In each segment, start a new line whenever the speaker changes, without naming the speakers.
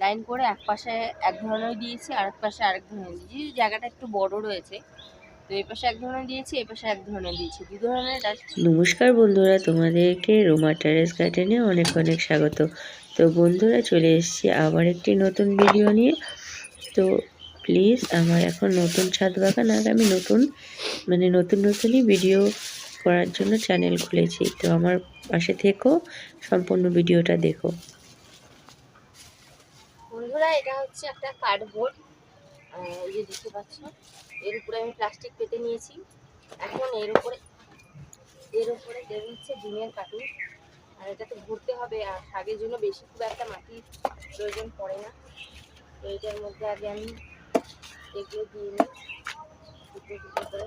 Line করে এক পাশে এক ধরনের দিয়েছি আর এক পাশে আরেক ধরনের দিয়েছি। জায়গাটা একটু বড় রয়েছে, তো এই পাশে এক ধরনের দিয়েছি এই পাশে এক ধরনের দিয়েছি। দু ধরনের
নমস্কার বন্ধুরা, তোমাদেরকে রোমা টেরেস গার্ডেনে অনেক অনেক স্বাগত। তো বন্ধুরা, চলে এসেছি আবার একটি নতুন ভিডিও নিয়ে। তো প্লিজ আমার এখন নতুন ছাদ বাগান আর আমি নতুন মানে নতুন নতুনই ভিডিও করার জন্য চ্যানেল খুলেছি। তো আমার পাশে থেকো, সম্পূর্ণ ভিডিওটা দেখো।
বন্ধুরা, এটা হচ্ছে একটা কার্ডবোর্ড এই যে দেখতে পাচ্ছ, এর উপরে আমি প্লাস্টিক পেতে নিয়েছি। এখন এর উপরে এর উপরে দেবো হচ্ছে ডিমের কাটুন। আর এটাতে ঘুরতে হবে, আর শাকের জন্য বেশি খুব একটা মাটির প্রয়োজন পড়ে না। তো এটার মধ্যে আগে আমি এগুলো দিয়ে নিই টুকরো টুকরো করে।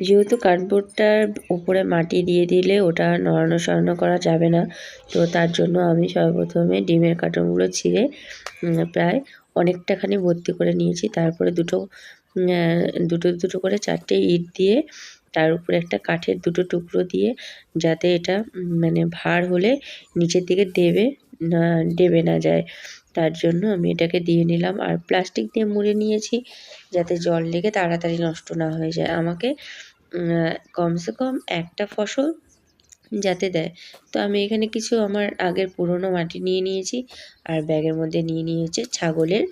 যেহেতু কার্ডবোর্ডটার উপরে মাটি দিয়ে দিলে ওটা নড়ানো সরানো করা যাবে না, তো তার জন্য আমি সর্বপ্রথমে ডিমের কার্টনগুলো ছিঁড়ে প্রায় অনেকটাখানি ভর্তি করে নিয়েছি। তারপরে দুটো দুটো দুটো করে চারটে ইট দিয়ে তার উপরে একটা কাঠের দুটো টুকরো দিয়ে যাতে এটা মানে ভার হলে নিচের দিকে দেবে না দেবে না যায়। তার জন্য আমি এটাকে দিয়ে নিলাম। আর প্লাস্টিক দিয়ে মুড়ে নিয়েছি যাতে জল লেগে তাড়াতাড়ি নষ্ট না হয়ে যায়। আমাকে কমসে কম একটা ফসল যাতে দেয়। তো আমি এখানে কিছু আমার আগের পুরনো মাটি নিয়ে নিয়েছি আর ব্যাগের মধ্যে নিয়ে নিয়েছে ছাগলের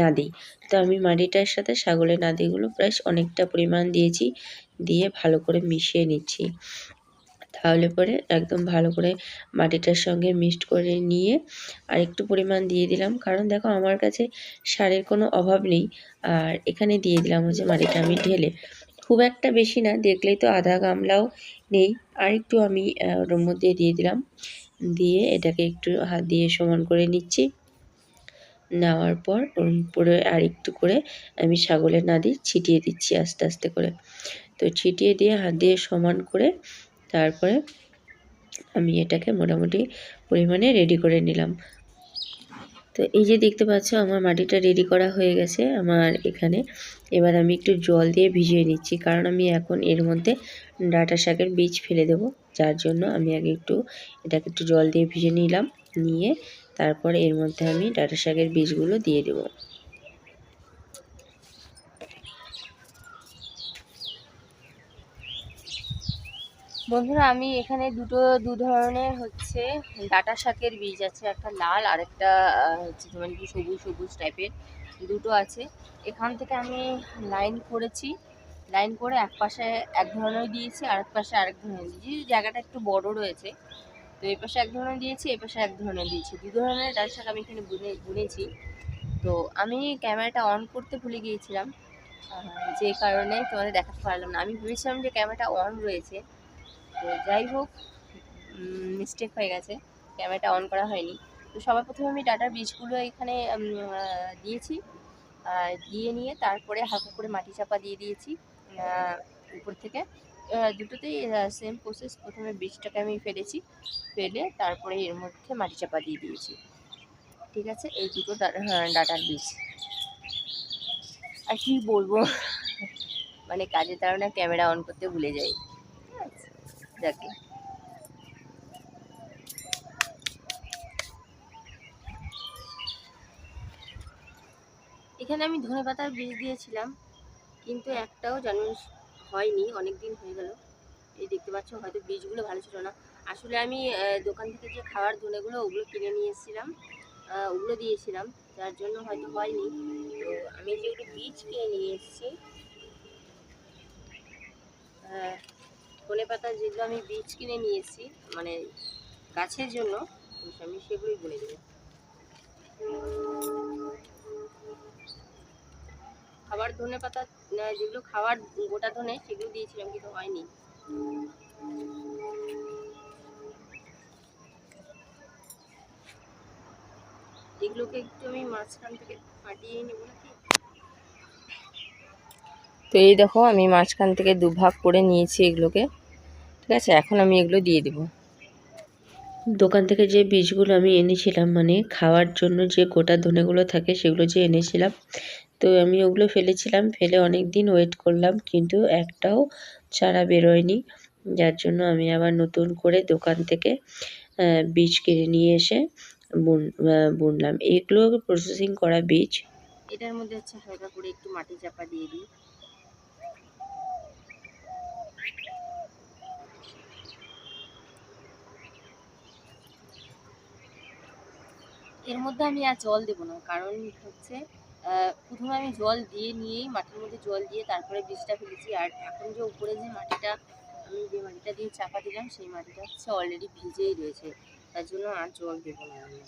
নাদি। তো আমি মাটিটার সাথে ছাগলের নাদিগুলো প্রায় অনেকটা পরিমাণ দিয়েছি, দিয়ে ভালো করে মিশিয়ে নিচ্ছি। তাহলে পরে একদম ভালো করে মাটিটার সঙ্গে মিক্সড করে নিয়ে আর একটু পরিমাণ দিয়ে দিলাম। কারণ দেখো আমার কাছে সারের কোনো অভাব নেই। আর এখানে দিয়ে দিলাম হচ্ছে মাটিটা আমি ঢেলে। খুব একটা বেশি না, দেখলেই তো আধা গামলাও নেই। আর একটু আমি ওর মধ্যে দিয়ে দিলাম। দিয়ে এটাকে একটু হাত দিয়ে সমান করে নিচ্ছি। নেওয়ার পর ওর উপরে আর একটু করে আমি ছাগলের নাদি ছিটিয়ে দিচ্ছি আস্তে আস্তে করে। তো ছিটিয়ে দিয়ে হাত দিয়ে সমান করে তারপরে আমি এটাকে মোটামুটি পরিমাণে রেডি করে নিলাম। তো এই যে দেখতে পাচ্ছ, আমার মাটিটা রেডি করা হয়ে গেছে আমার এখানে। এবার আমি একটু জল দিয়ে ভিজিয়ে নিচ্ছি, কারণ আমি এখন এর মধ্যে ডাঁটা শাকের বীজ ফেলে দেবো। যার জন্য আমি আগে একটু এটাকে একটু জল দিয়ে ভিজে নিলাম, নিয়ে তারপরে এর মধ্যে আমি ডাঁটা শাকের বীজগুলো দিয়ে দেবো।
বন্ধুরা, আমি এখানে দুটো, দু ধরনের হচ্ছে ডাটা শাকের বীজ আছে। একটা লাল আর একটা হচ্ছে তোমার কি সবুজ সবুজ টাইপের দুটো আছে। এখান থেকে আমি লাইন করেছি। লাইন করে এক পাশে এক ধরনের দিয়েছি আর এক পাশে আরেক ধরনের দিয়েছি। জায়গাটা একটু বড় রয়েছে, তো এই পাশে এক ধরনের দিয়েছি, এই পাশে এক ধরনের দিয়েছি। দু ধরনের ডাটা শাক আমি এখানে বুনে, বুনেছি। তো আমি ক্যামেরাটা অন করতে ভুলে গিয়েছিলাম যে কারণে তোমাদের দেখাতে পারলাম না। আমি ভেবেছিলাম যে ক্যামেরাটা অন রয়েছে। তো যাই হোক মিস্টেক হয়ে গেছে। ক্যামেরাটা অন করা হয়নি। তো সবার প্রথমে আমি ডাটার বীজগুলো এখানে দিয়েছি। দিয়ে নিয়ে তারপরে হালকা করে মাটি চাপা দিয়ে দিয়েছি উপর থেকে। দুটোতেই সেম প্রসেস প্রথমে বীজটাকে আমি ফেলেছি। ফেলে তারপরে এর মধ্যে মাটি চাপা দিয়ে দিয়েছি। ঠিক আছে? এই দুটো হ্যাঁ, ডাটার বীজ আর কি বলব? মানে কাজের কারণে ক্যামেরা অন করতে ভুলে যাই। যাকে। এখানে আমি ধনে পাতার বীজ দিয়েছিলাম, কিন্তু একটাও যেন হয়নি অনেক দিন হয়ে গেল। এই দেখতে পাচ্ছ, হয়তো বীজগুলো ভালো ছিল না। আসলে আমি দোকান থেকে যে খাওয়ার ধনেগুলো, ওগুলো কিনে নিয়ে এসেছিলাম ওগুলো দিয়েছিলাম, যার জন্য হয়তো হয়নি। তো আমি যেগুলো বীজ কিনে নিয়ে এসেছি ধনে পাতার যেগুলো আমি বীজ কিনে নিয়েছি মানে গাছের জন্য, আমি সেগুলোই বলে দেবো। খাবার ধনে পাতা যেগুলো খাবার গোটা ধনে, সেগুলো দিয়েছিলাম, কিন্তু হয়নি। এগুলোকে একটু আমি মাঝখান থেকে নেব তো এই দেখো, আমি মাঝখান থেকে দুভাগ করে নিয়েছি এগুলোকে। ঠিক আছে এখন আমি এগুলো দিয়ে দেবো।
দোকান থেকে যে বীজগুলো আমি এনেছিলাম মানে খাওয়ার জন্য যে গোটা ধনেগুলো থাকে সেগুলো যে এনেছিলাম তো আমি ওগুলো ফেলেছিলাম ফেলে অনেক দিন ওয়েট করলাম কিন্তু একটাও চারা বেরোয়নি। যার জন্য আমি আবার নতুন করে দোকান থেকে বীজ কিনে নিয়ে এসে বুন বুনলাম। এগুলো প্রসেসিং করা বীজ।
এটার মধ্যে হচ্ছে হালকা করে একটু মাটি চাপা দিয়ে দিই। এর মধ্যে আমি আর জল দেবো না। কারণ হচ্ছে প্রথমে আমি জল দিয়ে নিয়েই মাটির মধ্যে জল দিয়ে তারপরে বীজটা ফেলেছি। আর এখন যে উপরে যে মাটিটা, আমি যে মাটিটা দিয়ে চাপা দিলাম, সেই মাটিটা হচ্ছে অলরেডি ভিজেই রয়েছে। তার জন্য আর জল দেবো না আমি।